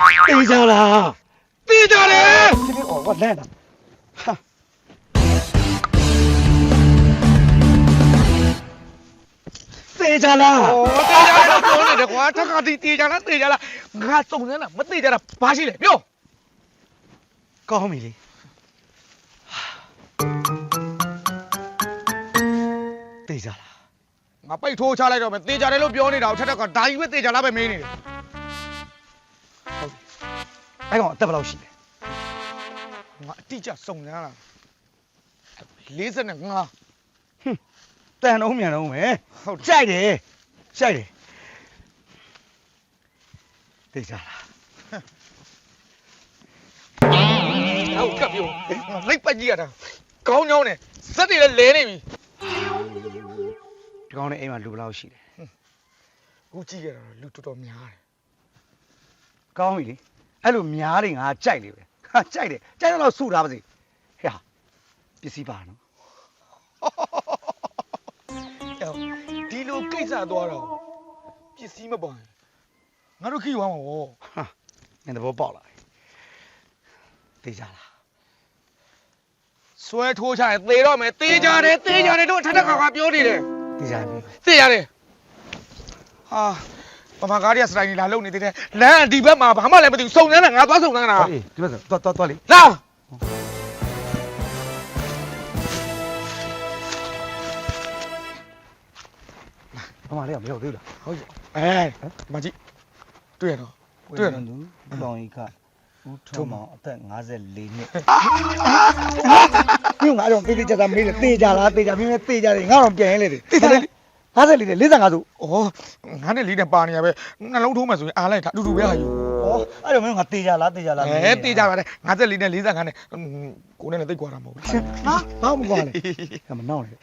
သိကြလားသိကြတယ်ဒီလိုအော်လန့်တာဟာသိကြလားဩသိကြတယ်တော့ပြောနေတယ်ကွာတခါတီသိကြလားသိကြလားငါစုံစမ်းတာမသိကြတာဘာရှိလဲပြောကောင်းပြီလေသိကြလားငါပိတ်ထိုးချလိုက်တော့မယ်သိကြတယ်လို့ပြောနေတာကိုထက်ထက်ကဒါကြီးပဲသိကြလားပဲမင်းနေတယ် အဲ့ကောင်အသက်ဘယ်လောက်ရှိလဲငါအတိအကျစုံစမ်းလာ45တန်တော့မြန်တော့မယ်ဟုတ်တယ်ကြိုက်တယ်ကြိုက်တယ်သိကြလားဟုတ်ကပ်ပြောငါလိုက်ပတ်ကြည့်ရတာကောင်းကြောင်းနဲ့စက်တွေလည်းလဲနေပြီဒီကောင်နဲ့အိမ်မှာလူဘယ်လောက်ရှိလဲအခုကြည့်ရတာလူတော်တော်များတယ်ကောင်းပြီလေ အဲ့လိုများတယ်ငါကြိုက်လေပဲဟာကြိုက်တယ်ကြိုက်တော့စုထားပါစေဟဲ့ဟာပစ္စည်းပါနော်အဲ့ဒီလိုကိစ္စသွားတော့ပစ္စည်းမပေါ်ရင်ငါတို့ခိဝမ်းမှာဗောဟာငါသဘောပေါက်လာပြီသိကြလားဆွဲထိုးချရင်သေတော့မယ်သေကြတယ်သေကြတယ်တို့ထက်ထက်ကကပြောနေတယ်သိကြပြီသိရတယ်ဟာ ပမာကားရစတိုင်နေလာလုံနေသေးတယ်လမ်းဒီဘက်မှာဘာမှလည်းမသိဘူးစုံစမ်းတာငါသွားစုံစမ်းတာဟောအေးဒီဘက်တော့တော့တော့လေလာဘာမှလည်းမရောက်သေးဘူးလားဟုတ်ပြီအဲမကြည့်တွေ့ရတော့တွေ့ရတော့သူလောင်ရီကဦးထုံးမောင်အသက်54နှစ်ပြုံငါတော့တေးသေးချာချာမေးတယ်တေးကြလားတေးကြမင်းလည်းတေးကြတယ်ငါတော့ပြန်ရဲလေတယ်54တဲ့ 54တဲ့45ဆို ဩငါနဲ့လေးနဲ့ပါနေရပဲနှလုံးထိုးမှဆိုရင်အားလိုက်တာအတူတူပဲဟာယူ ဩအဲ့တော့မင်းငါတေးကြလားတေးကြလား အဲတေးကြပါတယ်54နဲ့45နဲ့ကိုနဲ့လည်းသိကွာတာမဟုတ်ဘူး ဟာဘာမှမကွာလေကမနောက်လေ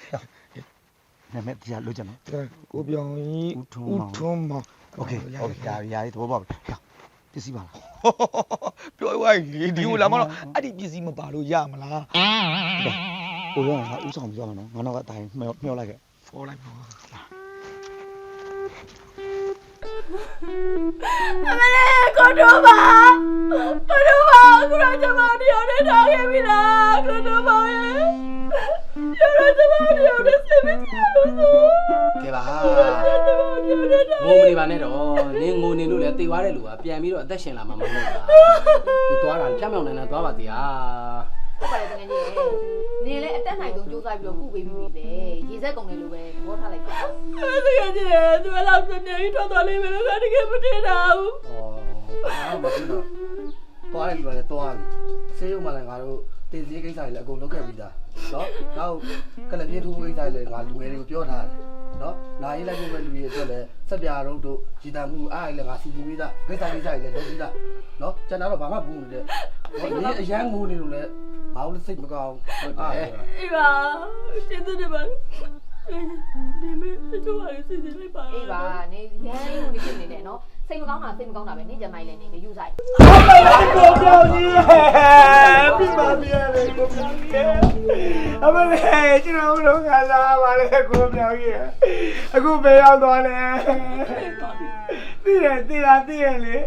နာမည်တရားလို့ကြနော် ကိုပြောင်ကြီး ဦးထွန်းမောင် ဦးထွန်းမောင် โอเคโอเคဒါရာရီသဘောပေါက်ပြီဟောပစ္စည်းပါလား ပြောရရင်လေဒီကိုလာမတော့အဲ့ဒီပစ္စည်းမပါလို့ရမလား ဟိုရောငါဥဆောင်ပြီးသွားမှာနော်ငါတော့အတိုင်းမျောမျောလိုက်ခဲ့ ဖော်လိုက်ပါအမလေးကိုတို့ပါကိုတို့ပါကိုရောကျမတို့နဲ့ထားခဲ့ပြီလားကိုတို့ပါရဲ့ကျမတို့ကျမတို့နဲ့ဆက်ပြီးကြလို့ဆိုကဲပါကျမတို့နဲ့ထားငိုမနေပါနဲ့တော့နင်းငိုနေလို့လည်းတေသွားတဲ့လူကပြန်ပြီးတော့အသက်ရှင်လာမှာမဟုတ်ဘူးသူသွားတာဖြောင်းဖြောင်းနိုင်နိုင်သွားပါသေးဟာ ဟုတ်ပါတယ်တကယ်ကြီးနေလဲအတက်နိုင်ဆုံးစူးစမ်းပြီးတော့ကုပေးပြီးပြီပဲရေစက်ကုန်တယ်လို့ပဲသဘောထားလိုက်ပါတကယ်ကြီးသူကလောက်ပြနေပြီးထွက်သွားလိမ့်မယ်လို့တကယ်မထင်တာဘူးဩဘာမှမဖြစ်တော့သွားတယ်လူကလည်းသွားပြီဆေးရုံမှာလည်းငါတို့တင်စည်းကိစ္စတွေလည်းအကုန်လုပ်ခဲ့ပြီးသားနော်နောက်ကလပြေးထိုးကိစ္စတွေလည်းငါလူငယ်တွေကိုပြောထားတယ်နော်လာရေးလိုက်ဖို့ပဲလူတွေအတွက်လည်းဆက်ပြရုပ်တို့ကြည်တံမှုအားလည်းငါစီစဉ်ပြီးသားကိစ္စကိစ္စတွေလည်းလုပ်ပြီးသားနော်ကျွန်တော်တော့ဘာမှဘူးနေတဲ့ဟိုဒီအရန်ငိုနေလို့လည်း ငါတို့စိတ်မကောင်းဟုတ်တယ်အေးပါကျေးဇူးတင်ပါတယ်ဒီမေတချို့ဟာစီစဉ်လိုက်ပါအေးပါနေရမ်းရုံနေဖြစ်နေတယ်နော်စိတ်မကောင်းတာစိတ်မကောင်းတာပဲနေကြမိုင်းလဲနေနေယူဆိုင်ကိုပြောင်းကြီးပြပါပြရတယ်ကိုပြောင်းကြီးအမလေးကျွန်တော်တို့ကစားပါလေကိုပြောင်းကြီးအခုဘယ်ရောက်သွားလဲသိတယ်သိတာသိရလေ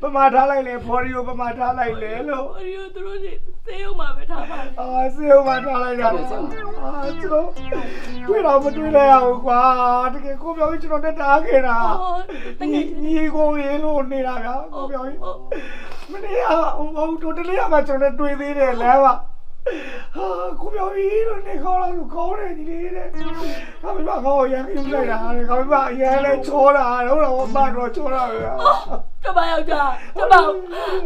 ပမာထားလိုက်လေဖော်ရီကိုပမာထားလိုက်လေလို့ဟိုရီတို့တို့ စီသေအောင်မှာပဲထားပါလေအာစေဦးမှာထားလိုက်တာအာကျွန်တော်တွေ့တော့မတွေ့လဲအောင်ကွာတကယ်ကိုပြောင်းကြီးကျွန်တော်တက်တားခဲ့တာဟောတကညီယ်ညီကိုရေလို့နေတာဗျာကိုပြောင်းကြီးမနေ့ကဟိုဟိုတို့တလေးကမှကျွန်တော်တွေ့သေးတယ်လမ်းပါ ဟာကိုပြောပြီးလို့နေခေါ်လာလို့ခေါ်တယ်ဒီလေးတဲ့ခါမပါခေါ်ရန်ယူလိုက်တာခါမပါအရင်လဲချောတာတော့တော့မတော့ချောတာပဲကျမယောက်ျားကျမ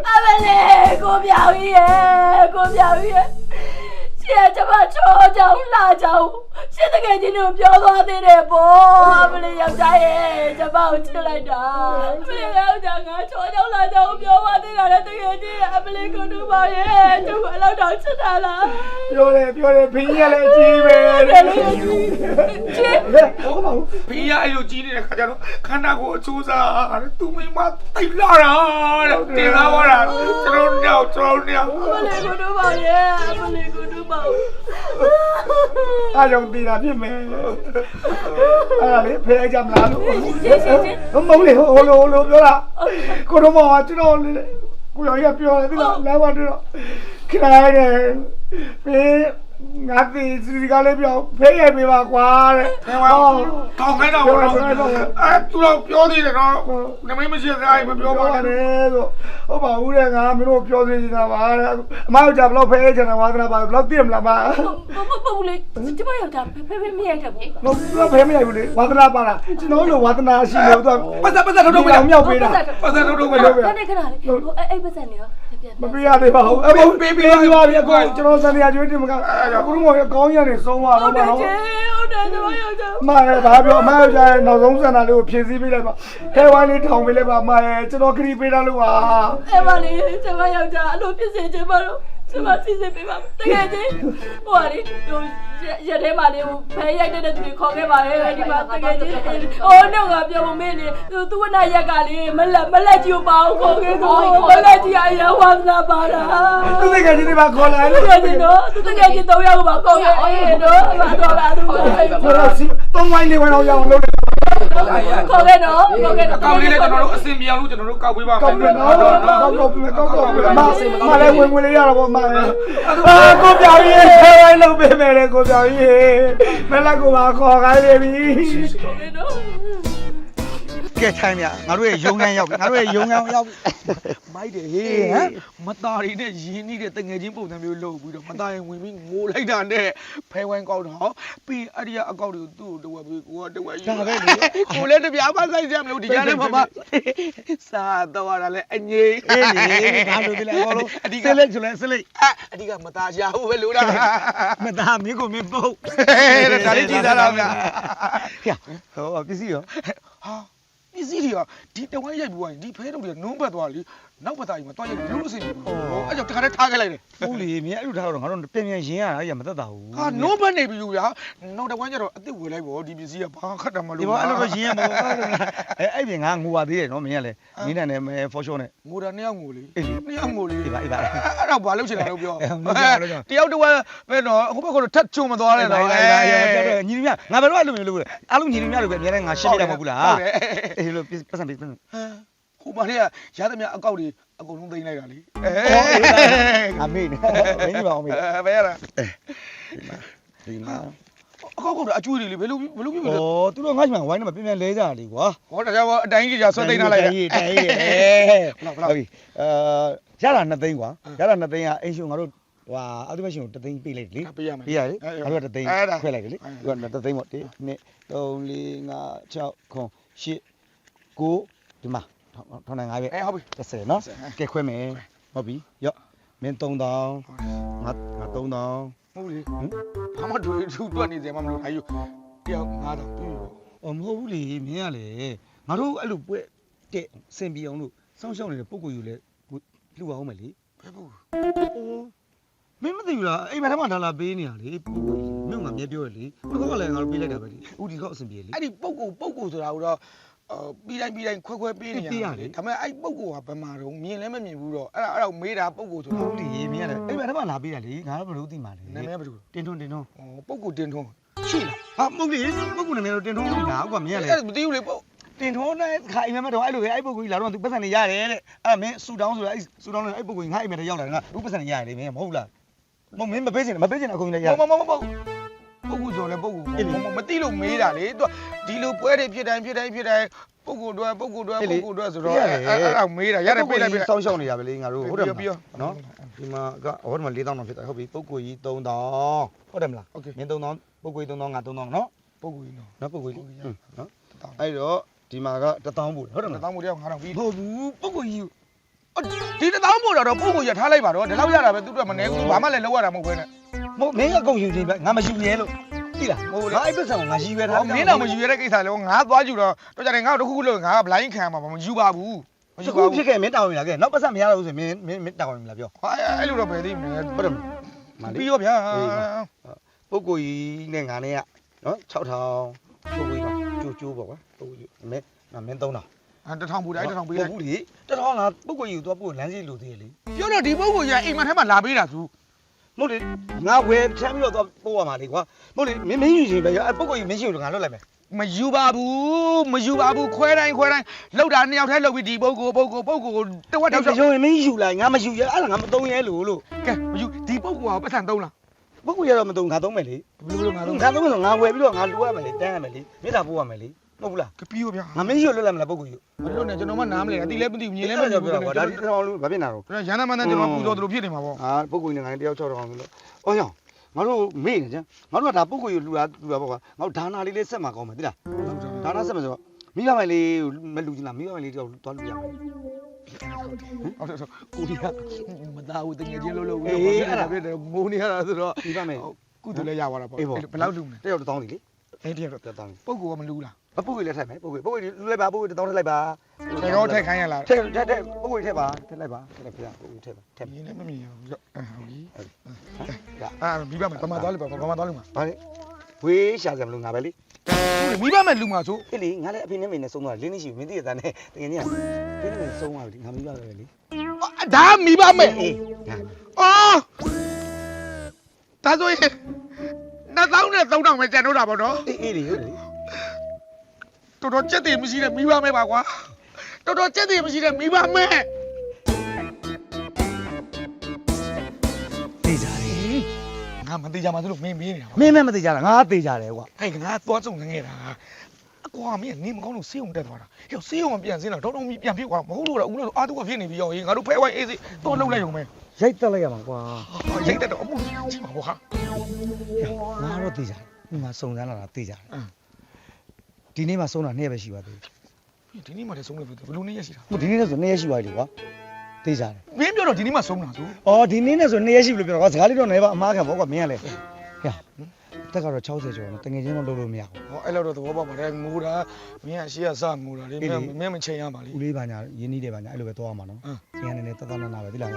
အမလေးကိုပြောင်ကြီးရဲ့ကိုပြောင်ကြီးရဲ့ ရှင်ကကျမချောကြောင်လာကြောင်ရှင်တကယ်ချင်းတို့ပြောသွားသေးတယ်ပေါ့အမလေးယောက်ျားရဲ့ကျမကိုချစ်လိုက်တာအမလေးယောက်ျားငါချောကြောင်လာကြောင်ပြောသွားသေးတာလည်းတကယ်ချင်းအမလေးကိုတို့ပါရဲ့ကျမအလောက်တော့ချစ်တာလားပြောတယ်ပြောတယ်ဖင်းရလဲကြီးပဲတယ်လို့ချစ်ဟုတ်ပါဘူးဘီးရအဲ့လိုကြီးနေတဲ့ခါကျတော့ခန္ဓာကိုယ်အချိုးစားတဲ့သူမိမတိတ်လာတာတဲ့တင်လာပါတာကျွန်တော်တို့ညောင်ကျွန်တော်တို့ညောင်အမလေးကိုတို့ပါရဲ့အမလေးကိုတို့ ပါဘူးအားကြောင့်တည်တာဖြစ်မယ်အဲ့ဒါလေဖယ်ကြမလားလို့မဟုတ်လေဟိုလိုဟိုလိုပြောတာကိုတော့မောင်ကကျွန်တော်ကိုရောရပြောတယ်ဒီလားလာပါတော့ခရိုင်တယ်ဖေး ငါတီစီကလေးပြောဖေးရပေးပါကွာတဲ့ဟဲ့ဝါကောင်းခိုင်းတော့ဘောတော့အဲသူတော့ပြောသေးတယ်နော်နမင်းမရှိတဲ့အားမပြောပါပြောပါနဲ့နဲ့ဆိုဟုတ်ပါဦးတဲ့ငါမင်းတို့ပြောသေးနေတာပါတဲ့အမတို့ကြဘလောက်ဖေးချင်တာဝါသနာပါဘလောက်သိမလားပါမမပူလေကျမယောက်ျားဖေဖေမရိုက်တယ်ဘူးမဟုတ်ဘူးဖေးမရိုက်ဘူးလေဝါသနာပါလားကျွန်တော်တို့ဝါသနာရှိနေတော့ပတ်သက်ပတ်သက်ထုတ်ထုတ်မရမြောက်ပေးတာပတ်သက်ထုတ်ထုတ်မရခဏခဏလေးဟိုအဲ့အဲ့ပတ်စံနေရောပြန် မပေးရသေးပါဘူးအဲ့ဘုပေးပေးပါပြီအကိုကျွန်တော်စံရကျွေးတင်မကအခုတော့မောင်ကောင်းရနေဆုံးသွားဟုတော့တ်တပါယ်တော့ကျေဟုတ်တယ်ကျမယောက်ျားအမရဲ့ဒါပြောအမရဲ့ကြာရဲ့နောက်ဆုံးစံတာလေးကိုဖြည့်ဆည်းပေးလိုက်ပါခဲဝိုင်းလေးထောင်ပေးလိုက်ပါအမရဲ့ကျွန်တော်ခရီးပေးတာလို့ပါအဲ့မလေးကျမယောက်ျားအလိုဖြစ်စေချင်ပါတော့ ကျမစီစဉ်ပေးပါတကယ်ချင်းဟိုဟာလေဟိုရက်ထဲမှာလေဟိုဖဲရိုက်တဲ့သူတွေခေါ်ခဲ့ပါရဲ့ဒီမှာတကယ်ချင်းဟိုတော့ကပြောမမေးလေသူသူဝနာရက်ကလေမလက်မလက်ကြီးကိုပါအောင်ခေါ်ခဲ့သူမလက်ကြီးအရင်ဝါသနာပါတာသူတကယ်ကြီးတွေပါခေါ်လာတကယ်ချင်းတော့သူတကယ်ချင်းတော့ရောက်ပါခေါ်ခဲ့အေးတော့ဘာတော့လားသူခေါ်ခဲ့ဆိုတော့စီသုံးဝိုင်းလေးဝိုင်းအောင်ရအောင်လုပ်တယ် ခေါ်ခဲ့တော့ခေါ်ခဲ့အတော့ကောင့်လေးလည်းကျွန်တော်တို့အစင်ပြေအောင်လို့ကျွန်တော်တို့ကောက်ပေးပါမယ်ကောက်ပြီနော်ကောက်ကောက်ပြီကောက်ကောက်ပြီမမလည်းဝင်ဝင်လေးရတော့မအာကိုပြောင်းရေးခဲဝိုင်းလုပ်ပေးမယ်လေကိုပြောင်းရေးမလက်ကိုပါခေါ်ခိုင်းလေပြီခေါ်ခဲ့တော့ ကဲထိုင်းမြငါတို့ရဲ့ယုံငန်းရောက်ပြီငါတို့ရဲ့ယုံငန်းရောက်ပြီမိုက်တယ်ဟေးဟမ်မသားရီနဲ့ရင်းနှီးတဲ့တငယ်ချင်းပုံစံမျိုးလုပ်ပြီးတော့မသားရင်ဝင်ပြီးငိုလိုက်တာနဲ့ဖဲဝိုင်းကောက်တော့ပြီးအဲ့ဒီကအကောက်တွေကိုသူ့ကိုတဝက်ပြီးကိုကတဝက်ယူကိုလည်းတပြားမဆိုင်ကြမလို့ဒီကြားထဲမှာမစားတော့ရလဲအငိမ့်အေးလေငါတို့ဒီလေအကုန်လုံးအဓိကစလက်ကျွလဲစလက်အဓိကမသားရဘူးပဲလို့လားမသားမင်းကိုမင်းပုတ်ဒါလေးကြည့်သားတော့ဗျာဟောပစ္စည်းရောဟာပ စ္စည်းတွေကဒီတဝိုင်းရိုက်ပြီးသွားရင်ဒီဖဲတုပ်တွေကနုံးပတ်သွားလीနောက်ပတ်သားကြီးမှာတွားရိုက်လို့အဆင်ပြေဘူးအဲ့ကြောင့်တခါတည်းထားခဲ့လိုက်တယ်ဟုတ်လေမင်းအဲ့လိုထားတော့ငါတို့ပြန်ပြန်ရင်းရတာကြီးမသက်တာဘူးဟာနိုးပတ်နေပြီလို့ဗျာနောက်တဝိုင်းကျတော့အစ်စ်ဝယ်လိုက်ပေါ့ဒီပစ္စည်းကဘာခတ်တယ်မလို့ဒီဘောအဲ့လိုတော့ရင်းရမဟုတ်ဘူးအဲအဲ့ပြင်ငါငိုပါသေးတယ်နော်မင်းကလည်းမင်းနဲ့နဲ့မဲဖော်ရှော့နဲ့ငိုတာနှစ်ယောက်ငိုလေအေးလေနှစ်ယောက်ငိုလေအေးပါအေးပါအဲ့တော့ဘာလုပ်ချင်တာလို့ပြောအေးမလုပ်ချင်တာလို့ပြောတယောက်တစ်ဝက်ပဲတော့ဟိုဘက်ကတော့ထတ်ချုံမသွားနဲ့တော့ညီလူမြငါဘယ်တော့အဲ့လိုမျိုးလုပ်လဲအားလုံးညီလူမြလိုပဲအများနဲ့ငါရှင်းပြတာမဟုတ်ဘူးလားဟုတ်တယ်အေးလိုပတ်စံပတ်စံဟမ်ဟိုဘာတွေကရသမျှအကောက်တွေအကုန်လုံးသိမ်းလိုက်တာလေအမေနဲ့မင်းကြီးပါအောင်မေအဲဘယ်ရတာဒီမှာအကောက်ကတော့အကျွေးတွေလေဘယ်လိုဘယ်လိုပြမလဲဩသူတို့ငါ့ချင်ဝိုင်းတော့ပြင်းပြင်းလဲကြတာလေကွာဟောတရားကအတိုင်းကြီးကြာဆွဲသိမ်းထားလိုက်တာရေးတိုင်ရေးဘလောက်ဘလောက်ဟုတ်ပြီအာရတာ2သိန်းကွာရတာ2သိန်းကအင်ရှင်ငါတို့ဟဟာအတူမရှင်ကို3သိန်းပေးလိုက်လေပေးရမယ်ပေးရလေငါတို့က3သိန်းအဲ့ဒါခွဲလိုက်လေသူက3သိန်းပေါ့1 2 3 4 5 6 9 10 9 10ဒီမှာထောင်းနိုင်ငါပဲအဲဟုတ်ပြီ30နော်ကဲခွဲမယ်ဟုတ်ပြီရော့မင်း3000ငါငါ3000ဟုတ်လေဘာမှတွေ့ထူတွက်နေတယ်မှမလို့အယူတယောက်9000ပြီအော်မဟုတ်ဘူးလေမင်းကလေငါတို့အဲ့လိုပွဲတဲ့စင်ပြေအောင်လို့စောင့်ရှောက်နေတဲ့ပုံကိုယ်ယူလဲလှူအောင်မယ်လေဘယ်ဘူးမင်းမသိဘူးလားအိမ်မက်ထဲမှာဒါလာပေးနေတာလေပုံကိုယ်ယူမြို့မှာမြဲပြောရလေဘယ်တော့ကလည်းငါတို့ပေးလိုက်တာပဲလေဦးဒီကောက်အစင်ပြေလေအဲ့ဒီပုတ်ကိုပုတ်ကိုဆိုတာကတော့ အော်ပြီးတိုင်းပြီးတိုင်းခွဲခွဲပေးနေရပေးရတာလေလေဒါပေမဲ့အဲ့ပုတ်ကိုကဘယ်မှာတော့မြင်လည်းမမြင်ဘူးတော့အဲ့ဒါအဲ့ဒါကိုမေးတာပုတ်ကိုဆိုတာဟုတ်လေမင်းကလည်းအိမ်မက်ထဲမှာလာပေးတာလေငါတို့ဘယ်လိုသိမှာလဲနာမည်ကဘယ်လိုတင်ထွန်းတင်ထွန်းဩပုတ်ကိုတင်ထွန်းရှိလားဟာမဟုတ်လေပုံကိုယ်နာမည်တော့တင်ထွန်းလို့လားကွာမင်းကလေအဲ့ဒါမသိဘူးလေပုတ်တင်ထွန်းနဲ့ခါအိမ်မက်တော့အဲ့လိုပဲအဲ့ပုံကိုယ်ကြီးလာတော့သူပတ်စံနေရတယ်တဲ့အဲ့မင်းဆူတောင်းဆိုတာအဲ့ဆူတောင်းနဲ့အဲ့ပုံကိုယ်ကြီးငါအိမ်မက်ထဲရောက်လာတယ်ငါသူပတ်စံနေရတယ်လေမင်းမဟုတ်လားမမင်းမပေးချင်မပေးချင်အကုန်ကြီးလည်းရမမမမပု တဲ့ပုံကိုမသိလို့မေးတာလေသူကဒီလိုပွဲတွေဖြစ်တိုင်းဖြစ်တိုင်းဖြစ်တိုင်းပုဂ္ဂိုလ်တွဲပုဂ္ဂိုလ်တွဲပုဂ္ဂိုလ်တွဲဆိုတော့အဲ့ဒါမေးတာရတယ်ပြေးလိုက်ပြေးစောင်းရှောင်းနေရပဲလေငါတို့ဟုတ်တယ်နော်ဒီမှာကဟောဒီမှာ၄000တော့ဖြစ်တာဟုတ်ပြီပုဂ္ဂိုလ်ကြီး3000ဟုတ်တယ်မလားမင်း3000ပုဂ္ဂိုလ်ကြီး3000ငါ3000နော်ပုဂ္ဂိုလ်ကြီးနော်နော်ပုဂ္ဂိုလ်ကြီးနော်အဲ့တော့ဒီမှာက1000ပို့ဟုတ်တယ်မလား1000ပို့တရား9000ပြီးဟုတ်ဘူးပုဂ္ဂိုလ်ကြီးဒီ1000ပို့တော့ပုဂ္ဂိုလ်ကြီးထားလိုက်ပါတော့ဒီလောက်ရတာပဲသူတို့ကမနေဘူးဘာမှလည်းလောက်ရတာမဟုတ်ဘဲနဲ့မဟုတ်မင်းအကုန်ယူနေပဲငါမယူရဲလို့ သိလားငါအဲ့ပတ်စံငါရှိရဲထားဟောမင်းတော့မယူရတဲ့ကိစ္စလေငါသွားကြည့်တော့တော့ကြတယ်ငါတို့တစ်ခုခုလို့ငါကဘလိုင်းခံမှာမယူပါဘူးမတယူခုပါဖြစ်ဘူးခဲ့မင်းတောင်းရလာခဲ့နောက်ပတ်စံမရတော့ဘူးဆိုမင်းမင်းတောင်းရမလားပြောဟာအဲ့လိုတော့ပဲသိမလဲဟုတ်တယ်မပြီးရောဗျာပုတ်ကိုကြီးနဲ့ငါနဲ့ကနော်6000ပုတ်ကိုကြီးကကျိုးကျိုးပေါ့ကွာပုတ်ကိုကြီးမင်းမင်း3000အဲတထောင်ပူတယ်တထောင်ပေးလိုက်ဘူးလေတထောင်ကပုတ်ကိုကြီးကိုသွားပို့လမ်းစီလိုသေးတယ်လေပြောတော့ဒီပုဂ္ဂိုလ်ကြီးအိမ်မထဲမှာလာပေးတာသူ မဟုတ်လေငါဝယ်ချမ်းပြီးတော့သွားပို့ရမှာလေကွာမဟုတ်လေမင်းမင်းယူချင်ပဲအဲ့ပုဂ္ဂိုလ်ကြီးမင်းရှိဘူးငါလွတ်လိုက်မယ်မယူပါဘူးမယူပါဘူးခွဲတိုင်းခွဲတိုင်းလောက်တာနှစ်ယောက်တည်းလောက်ပြီးဒီပုဂ္ဂိုလ်ပုဂ္ဂိုလ်ပုဂ္ဂိုလ်ကိုတဝက်တော့တော့ရုံရင်မင်းယူလိုက်ငါမယူရအဲ့ဒါငါမသုံးရဲလို့လို့ကဲမယူဒီပုဂ္ဂိုလ်ကပတ်စံသုံးလားပုဂ္ဂိုလ်ရတော့မသုံးငါသုံးမယ်လေဘယ်လိုငါသုံးငါသုံးမယ်ဆိုငါဝယ်ပြီးတော့ငါလူရမယ်လေတန်းရမယ်လေမြေတာပို့ရမယ်လေမ ဟုတ်ဘူးလားကပီးရောဗျာငါမင်းယူလွတ်လိုက်မလားပုဂ္ဂိုလ်ကြီးမလို့နဲ့ကျွန်တော်မှနားမလဲအတိလည်းမသိဘူးမြင်လည်းမအဲ့သိဒါဘူးပြောတာကွာဒါဒီတော့လို့ဘာဖြစ်နေတာတော့ကျွန်တော်ရန်သားမန်းတန်းကျွန်တော်ပူဇော်သူလိုဖြစ်နေမှာပေါ့အာပုဂ္ဂိုလ်ကြီးနဲ့ငါတယောက်6တောင်လို့အော်ကြောင့်ငါတို့မေ့နေကြငါတို့ကဒါပုဂ္ဂိုလ်ကြီးလူတာလူတာပေါ့ကွာငါတို့ဒါနာလေးလေးဆက်မှာကောင်းမယ်သိလားဒါနာဆက်မှာဆိုတော့မိဘမယ်လေးမလူချင်လားမိဘမယ်လေးတယောက်သွားလူရမယ်ဟုတ်တယ်ဆိုကိုကြီးကမသားဘူးတကယ်ချင်းလို့လို့အေးပြီးအဲ့ဒါပြတယ်ငိုနေရတာဆိုတော့မိဘမယ်ကုသိုလ်လည်းရပါတာပေါ့အေးပေါ့ဘယ်လောက်လူမလဲတယောက်တစ်တောင်းစီလေ အဲ့ဒီတော့တစ်တောင်းစီပုဂ္ဂိုလ်ကမလူလားအပုဂ္ဂိုလ်လေးထည့်မယ်ပုဂ္ဂိုလ်ပုဂ္ဂိုလ်လူလိုက်ပါပုဂ္ဂိုလ်တစ်တောင်းထည့်လိုက်ပါတေရောထက်ခိုင်းရလားထည့်ထည့်ထည့်ပုဂ္ဂိုလ်ထည့်ပါထည့်လိုက်ပါထည့်လိုက်ပြပုဂ္ဂိုလ်ထည့်ပါထည့်မြင်လည်းမမြင်ရဘူးရောဟုတ်ပြီရအာမိဘမယ်ပမာသွားလိမ့်ပါပမာသွားလိမ့်ပါဘာလဲဝေးရှာစမလို့ငါပဲလေမိဘမယ်လူမှာဆိုအေးလေငါလည်းအဖေနဲ့မေနဲ့ဆုံးသွားတယ်လင်းနေရှိမင်းသိရတဲ့နဲ့တကယ်ကြီးကလင်းနေဆုံးသွားပြီငါမိဘပဲလေဒါမိဘမယ်အေးငါအော်ဒါဆိုရင် နှစ်သောင်းနဲ့သုံးထောင်ပဲကျန်တော့တာပေါ့နော်အေးအေးလေဟုတ်လေတော်တော်ကြက်တည်မရှိတဲ့မိဘမဲပါကွာတော်တော်ကြက်တည်မရှိတဲ့မိဘမဲသိကြတယ်ငါမသိကြမှာသူတို့မင်းမင်းနေတာမင်းမမသိကြတာငါသိကြတယ်ကွာဟဲ့ငါသွားစုံငယ်တာအကွာမင်းနေမကောင်းလို့စေးုံတက်သွားတာဟဲ့စေးုံကပြန်စင်းတော့တော်တော်ကြီးပြန်ဖြစ်သွားမဟုတ်လို့တော့ဦးလို့အာတူကဖြစ်နေပြီရောငါတို့ဖဲဝိုင်းအေးစေးတော့လှုပ်လိုက်ရုံပဲ ရိုက်တက်လိုက်ရမှာကွာရိတ်တက်တော့အမှုကြီးပါဘောဟာငါတော့သိကြတယ်ဒီမှာစုံစမ်းလာတာသိကြတယ်အင်းဒီနေ့မှစုံတာနှစ်ရက်ပဲရှိပါသေးတယ်ဒီနေ့မှလည်းဆုံးလို့ဘယ်လိုနေရရှိတာဟိုဒီနေ့နဲ့ဆိုနှစ်ရက်ရှိပါပြီကွာသိကြတယ်မင်းပြောတော့ဒီနေ့မှဆုံးတာဆိုအော်ဒီနေ့နဲ့ဆိုနှစ်ရက်ရှိပြီလို့ပြောတော့ကွာစကားလေးတော့နေပါအမားခံပေါ့ကွာမင်းကလည်းဟဲ့တက်ကတော့60ကျော်တော့တငယ်ချင်းတော့လုပ်လို့မရဘူးဟောအဲ့လိုတော့သဘောပေါက်ပါတယ်ငိုတာမင်းကရှေ့ကစငိုတာလေမင်းမင်းမချိန်ရပါလေဦးလေးပါညာရင်းနှီးတယ်ပါညာအဲ့လိုပဲသွားရမှာနော်အင်းကျန်နေနေတသနာနာပဲသိလား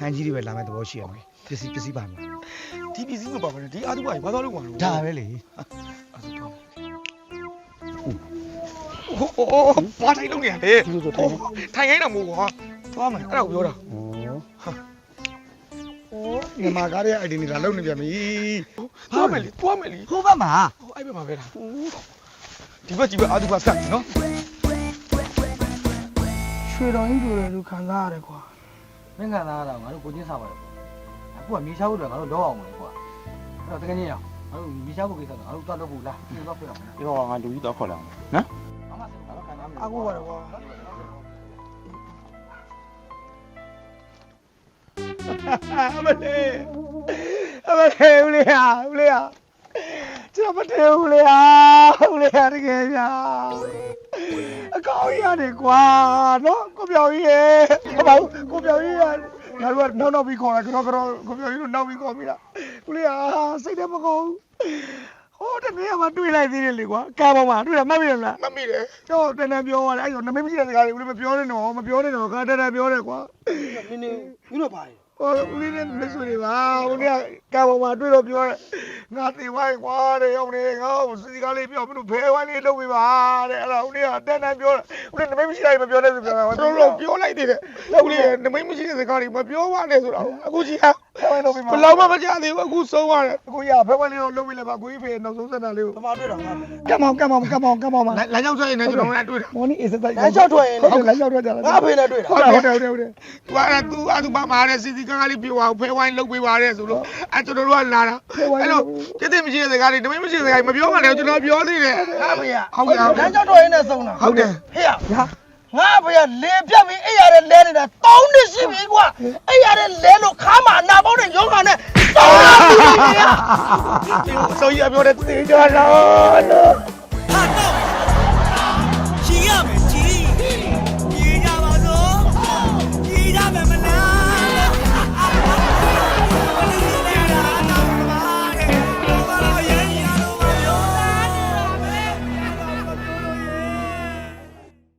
ဟန်ကြီးတွေပဲလာမဲ့သဘောရှိရမယ်ပစ္စည်းပစ္စည်းပါမယ်ဒီပစ္စည်းမပါဘူးဒီအာတူကဘာသွားလို့မှာလို့ဒါပဲလေဟိုဟိုဘာထိုင်လုံးနေရလဲထိုင်ခိုင်းတာမဟုတ်ကွာသွားမယ်အဲ့ဒါကိုပြောတာဩဩညီမကားရဲ့ ID နေတာလုံနေပြန်ပြီသွားမယ်လေသွားမယ်လေဟိုဘက်မှာဟိုအဲ့ဘက်မှာပဲလားဒီဘက်ကြည့်ပဲအာတူကဆက်ပြီနော်ရွှေတော်ကြီးတို့လည်းလူခံစားရတယ်ကွာ မင်းခံစားရတာငါတို့ကိုချင်းစားပါတယ်အခုကမြေချောက်တွေငါတို့လောအောင်မလဲကွာအဲ့တော့တကယ်ကြီးအောင်ငါတို့မြေချောက်ကိုကိစ္စကငါတို့သွားလုပ်ဖို့လားဒီတော့ပြရအောင်နော်ဒီတော့ငါလူကြီးတော့ခေါ်လာနော်ဘာမှစဉ်းစားတော့ခံစားမအကူပါတယ်ကွာအမလေးအမလေးဦးလေးဟာဦးလေးဟာကျွန်တော်မတည့်ဦးလေးဟာဦးလေးဟာတကယ်ဗျာအကောင်းကြီးရတယ်ကွာနော်ကို ပြောင်ကြီးရေဟုတ်ပါဘူးကိုပြောင်ကြီးရငါတို့ကနောက်နောက်ပြီးခေါ်တာကျွန်တော်ကတော့ကိုပြောင်ကြီးတို့နောက်ပြီးခေါ်မိတာဦးလေးဟာစိတ်ထဲမကောင်းဘူးဟိုတနေ့ကမှတွေ့လိုက်သေးတယ်လေကွာကားပေါ်မှာတွေ့တာမှတ်မိရလားမမိတယ်တော့တန်းတန်းပြောရတယ်အဲ့တော့နမိတ်မရှိတဲ့စကားတွေဦးလေးမပြောနဲ့တော့မပြောနဲ့တော့ခါတန်းတန်းပြောတယ်ကွာနင်းနေမင်းတို့ပါလေ ဟိုဦးလေးနဲ့လက်ဆွေတွေပါဦးလေးကကာပေါ်မှာတွေ့တော့ပြောတယ်ငါတေဝိုင်းကွာတဲ့အောင်နေငါ့ကိုစီကားလေးပြောမင်းတို့ဖဲဝိုင်းလေးလုပ်ပေးပါတဲ့အဲ့ဒါဦးလေးကတန်းတန်းပြောတယ်ဦးလေးနမိတ်မရှိတဲ့မပြောနဲ့ဆိုပြောတာတို့တော့ပြောလိုက်သေးတယ်လောက်လေးနမိတ်မရှိတဲ့စကားတွေမပြောပါနဲ့ဆိုတာအခုကြီးဟာ ဖဲဝိုင်းလုပ်ပေးပါဘယ်လောက်မှမကြသေးဘူးအခုဆုံးရတယ်အခုရဖဲဝိုင်းလေးတော့လုပ်ပေးလိုက်ပါကိုကြီးဖေနောက်ဆုံးစက်တာလေးကိုပမာတွေ့တော့ငါကမ်းမောင်ကမ်းမောင်ကမ်းမောင်ကမ်းမောင်ပါလမ်းကြောင်းဆွဲရင်လည်းကျွန်တော်လည်းတွေ့တယ် မော်နီအေးစက်တိုက်လမ်းလျှောက်ထွက်ရင်လေဟုတ်တယ်လမ်းလျှောက်ထွက်ကြတာငါအဖေနဲ့တွေ့တာဟုတ်တယ်ဟုတ်တယ်ဟုတ်တယ်ဟုတ်တယ်သူကအဲ့သူအသူပါမာတဲ့စီစီကားကားလေးပြောအောင်ဖဲဝိုင်းလုပ်ပေးပါတဲ့ဆိုလို့အဲ့ကျွန်တော်တို့ကလာတာအဲ့လိုပြည့်တဲ့မရှိတဲ့စကားတွေနမိတ်မရှိတဲ့စကားတွေမပြောပါနဲ့ကျွန်တော်ပြောသေးတယ်ငါဖေရဟုတ်ကဲ့ဟုတ်လကဲ့မ်းကြောက်တော့ရင်းနဲ့ဆုံးတာဟုတ်တယ်ဟေ့ရ ငါဖေရလေပြတ်ပြီးအဲ့ရတဲ့လဲနေတာ၃နှစ်ရှိပြီကွာအဲ့ရတဲ့လဲလို့ခါမအနာပေါင်းတဲ့ယောဂနဲ့သုံးတာပြီလေဒီဆိုရပြောတဲ့တေးကြလား